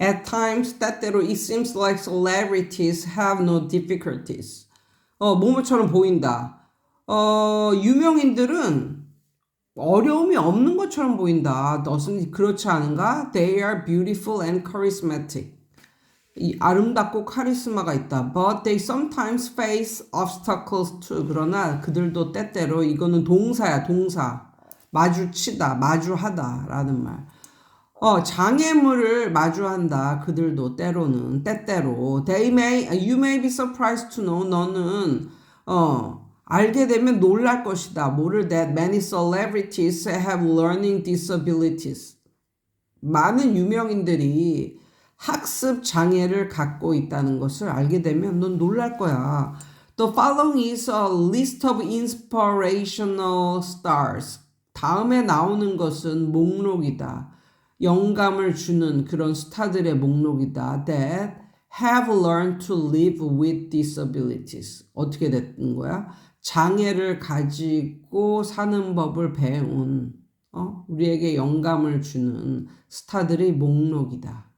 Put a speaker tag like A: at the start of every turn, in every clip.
A: At times, 때때로 it seems like celebrities have no difficulties. 어, 모모처럼 보인다. 어, 유명인들은 어려움이 없는 것처럼 보인다. 그렇지 않은가? They are beautiful and charismatic. 이 아름답고 카리스마가 있다. But they sometimes face obstacles too. 그러나 그들도 때때로 이거는 동사야, 동사. 마주치다, 마주하다라는 말. 어, 장애물을 마주한다. 그들도 때로는 때때로 they may you may be surprised to know 너는 어 알게 되면 놀랄 것이다. 모를 that many celebrities have learning disabilities. 많은 유명인들이 학습 장애를 갖고 있다는 것을 알게 되면 넌 놀랄 거야. The following is a list of inspirational stars. 다음에 나오는 것은 목록이다. 영감을 주는 그런 스타들의 목록이다. That have learned to live with disabilities. 어떻게 됐는 거야? 장애를 가지고 사는 법을 배운 어? 우리에게 영감을 주는 스타들의 목록이다.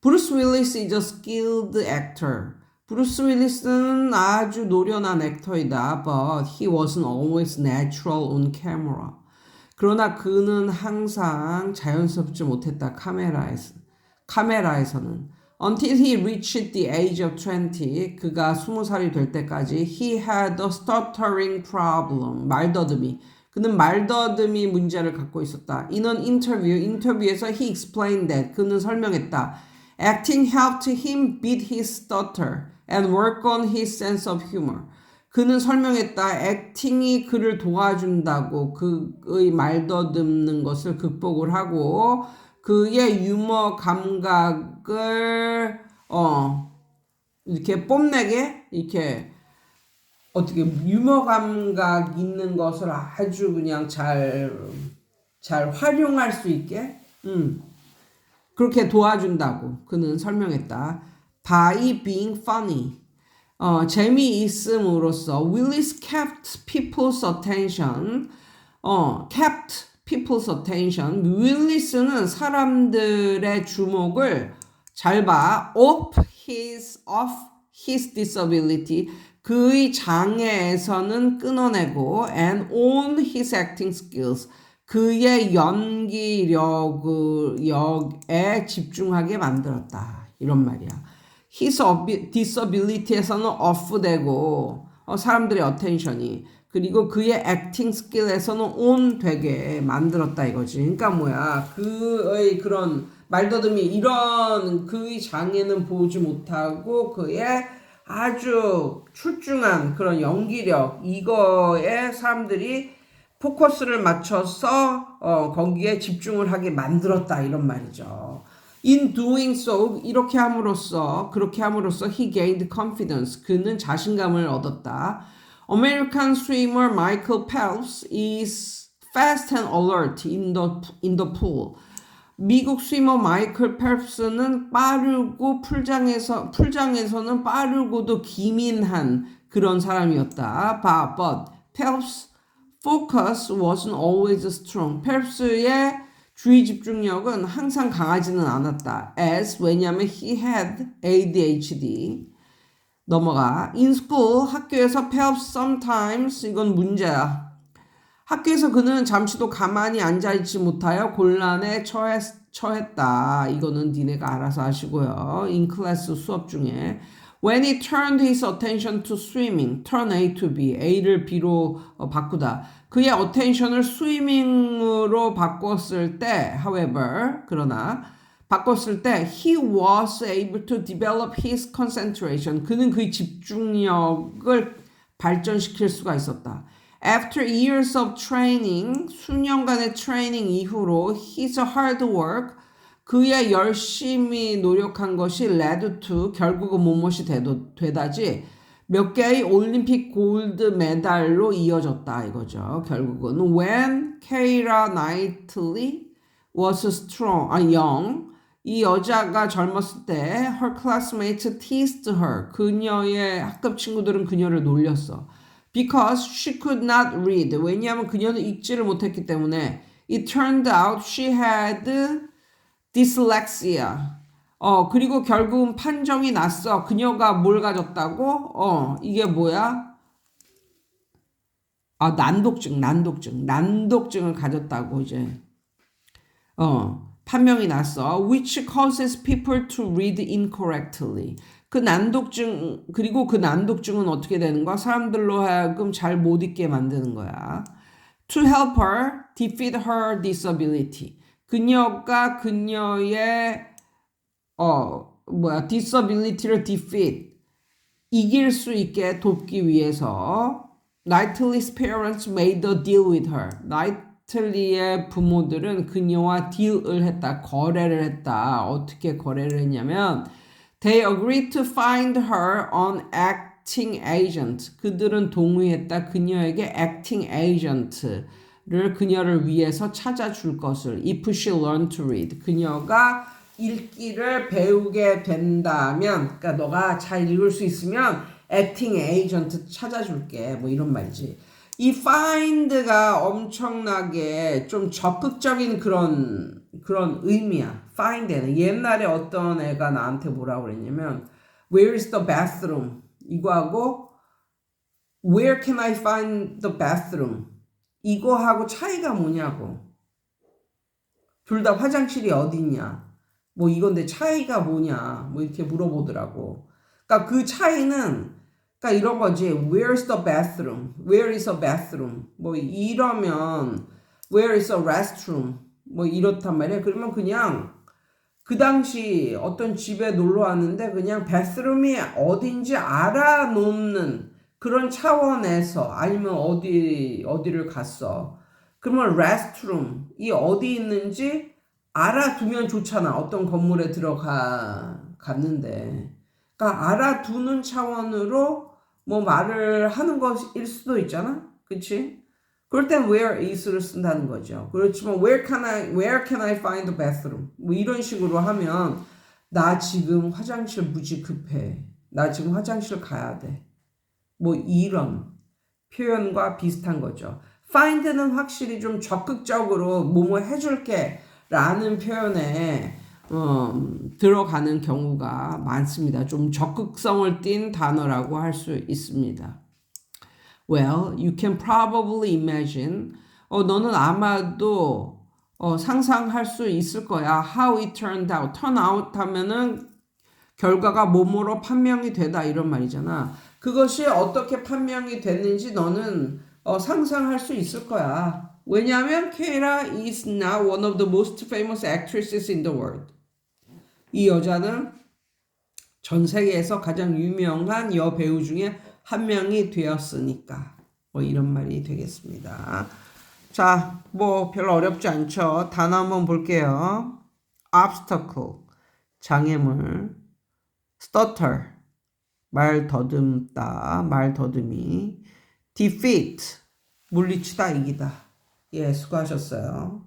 A: 브루스 윌리스 is a skilled actor. 브루스 윌리스는 아주 노련한 액터이다. But he wasn't always natural on camera. 그러나 그는 항상 자연스럽지 못했다. 카메라에서. 카메라에서는. Until he reached the age of 20, 그가 20살이 될 때까지 he had a stuttering problem. 말더듬이. 그는 말더듬이 문제를 갖고 있었다. An interview, 인터뷰에서 he explained that 그는 설명했다. Acting helped him beat his stutter and work on his sense of humor. 그는 설명했다. 액팅이 그를 도와준다고 그의 말더듬는 것을 극복을 하고 그의 유머 감각을 어 이렇게 뽐내게 이렇게 어떻게 유머 감각 있는 것을 아주 그냥 잘 잘 활용할 수 있게 음 그렇게 도와준다고 그는 설명했다. By being funny. 어, 재미있음으로써 Willis kept people's attention. 어, kept people's attention. 윌리스는 사람들의 주목을 잘 봐. off his off his disability. 그의 장애에서는 끊어내고 and on his acting skills. 그의 연기력에 집중하게 만들었다. 이런 말이야. His disability에서는 off되고 어, 사람들의 attention이 그리고 그의 acting skill에서는 on 되게 만들었다 이거지. 그러니까 뭐야 그의 그런 말더듬이 이런 그의 장애는 보지 못하고 그의 아주 출중한 그런 연기력 이거에 사람들이 포커스를 맞춰서 어, 거기에 집중을 하게 만들었다 이런 말이죠. In doing so 이렇게 함으로써 그렇게 함으로써 he gained confidence 그는 자신감을 얻었다. American swimmer Michael Phelps is fast and alert in the in the pool. 미국 스위머 마이클 펠프스는 빠르고 풀장에서 풀장에서는 빠르고도 기민한 그런 사람이었다. But Phelps focus wasn't always strong. 펠프스의 주의 집중력은 항상 강하지는 않았다. As 왜냐하면 he had ADHD. 넘어가. In school 학교에서 Phelps sometimes 이건 문제야. 학교에서 그는 잠시도 가만히 앉아 있지 못하여 곤란에 처했, 처했다. 이거는 니네가 알아서 하시고요. In class 수업 중에. When he turned his attention to swimming, turn A to B, A를 B로 어, 바꾸다. 그의 attention을 swimming으로 바꿨을 때, however, 그러나 바꿨을 때 he was able to develop his concentration. 그는 그의 집중력을 발전시킬 수가 있었다. After years of training, 수년간의 트레이닝 이후로 his hard work, 그의 열심히 노력한 것이 led to 결국은 무엇이 되다지 몇 개의 올림픽 골드 메달로 이어졌다 이거죠. 결국은 when Keira Knightley was strong, 아 young 이 여자가 젊었을 때 her classmates teased her. 그녀의 학급 친구들은 그녀를 놀렸어. Because she could not read. 왜냐하면 그녀는 읽지를 못했기 때문에 it turned out she had dyslexia. 어, 그리고 결국은 판정이 났어. 그녀가 뭘 가졌다고? 어, 이게 뭐야? 아, 난독증, 난독증, 난독증을 가졌다고 이제. 어, 판명이 났어. Which causes people to read incorrectly. 그 난독증, 그리고 그 난독증은 어떻게 되는 거야? 사람들로 하여금 잘 못 읽게 만드는 거야. To help her defeat her disability. 그녀가 그녀의 어 뭐야 disability를 defeat 이길 수 있게 돕기 위해서 나이틀리's parents made a deal with her. 나이틀리의 부모들은 그녀와 딜을 했다, 거래를 했다. 어떻게 거래를 했냐면 they agreed to find her an acting agent. 그들은 동의했다. 그녀에게 acting agent 를 그녀를 위해서 찾아줄 것을 if she learned to read. 그녀가 읽기를 배우게 된다면, 그러니까 너가 잘 읽을 수 있으면 acting agent 찾아줄게. 뭐 이런 말이지. 이 find가 엄청나게 좀 적극적인 그런 그런 의미야. find에는 옛날에 어떤 애가 나한테 뭐라고 그랬냐면 where is the bathroom 이거하고 where can I find the bathroom 이거하고 차이가 뭐냐고. 둘 다 화장실이 어디냐. 뭐 이건데 차이가 뭐냐. 뭐 이렇게 물어보더라고. 그러니까 그 차이는 그러니까 이런 거지. Where's the bathroom? Where is a bathroom? 뭐 이러면 Where is a restroom? 뭐 이렇단 말이야. 그러면 그냥 그 당시 어떤 집에 놀러 왔는데 그냥 bathroom이 어딘지 알아놓는 그런 차원에서 아니면 어디 어디를 갔어. 그러면 restroom 이 어디 있는지 알아두면 좋잖아. 어떤 건물에 들어가 갔는데. 그러니까 알아두는 차원으로 뭐 말을 하는 것일 수도 있잖아. 그치? 그럴 땐 where is를 쓴다는 거죠. 그렇지만 where can I, where can I find the bathroom? 뭐 이런 식으로 하면 나 지금 화장실 무지 급해. 나 지금 화장실 가야 돼. 뭐 이런 표현과 비슷한 거죠. find는 확실히 좀 적극적으로 뭐뭐 해줄게 라는 표현에 어, 들어가는 경우가 많습니다. 좀 적극성을 띈 단어라고 할 수 있습니다. Well, you can probably imagine. 어, 너는 아마도 어, 상상할 수 있을 거야. How it turned out. turn out 하면은 결과가 뭐뭐로 판명이 되다 이런 말이잖아. 그것이 어떻게 판명이 됐는지 너는 어, 상상할 수 있을 거야. 왜냐하면 케이라 is now one of the most famous actresses in the world. 이 여자는 전 세계에서 가장 유명한 여배우 중에 한 명이 되었으니까 뭐 이런 말이 되겠습니다. 자, 뭐 별로 어렵지 않죠. 단어 한번 볼게요. obstacle 장애물, stutter 말 더듬다, 말 더듬이, defeat 물리치다 이기다. 예, 수고하셨어요.